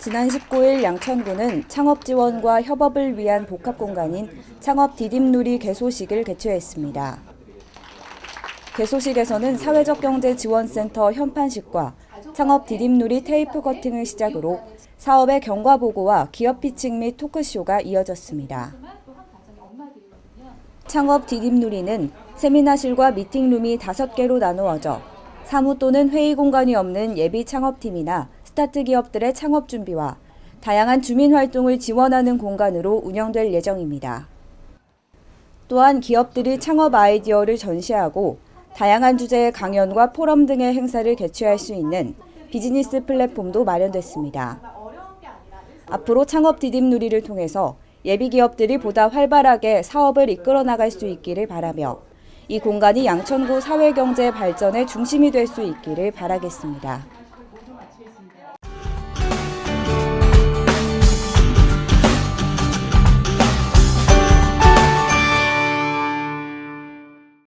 지난 19일 양천구는 창업 지원과 협업을 위한 복합 공간인 창업 디딤누리 개소식을 개최했습니다. 개소식에서는 사회적 경제 지원센터 현판식과 창업 디딤누리 테이프 커팅을 시작으로 사업의 경과 보고와 기업 피칭 및 토크쇼가 이어졌습니다. 창업 디딤누리는 세미나실과 미팅룸이 5개로 나누어져 사무 또는 회의 공간이 없는 예비 창업팀이나 스타트 기업들의 창업 준비와 다양한 주민 활동을 지원하는 공간으로 운영될 예정입니다. 또한 기업들이 창업 아이디어를 전시하고 다양한 주제의 강연과 포럼 등의 행사를 개최할 수 있는 비즈니스 플랫폼도 마련됐습니다. 앞으로 창업 디딤누리를 통해서 예비 기업들이 보다 활발하게 사업을 이끌어 나갈 수 있기를 바라며 이 공간이 양천구 사회경제 발전의 중심이 될 수 있기를 바라겠습니다.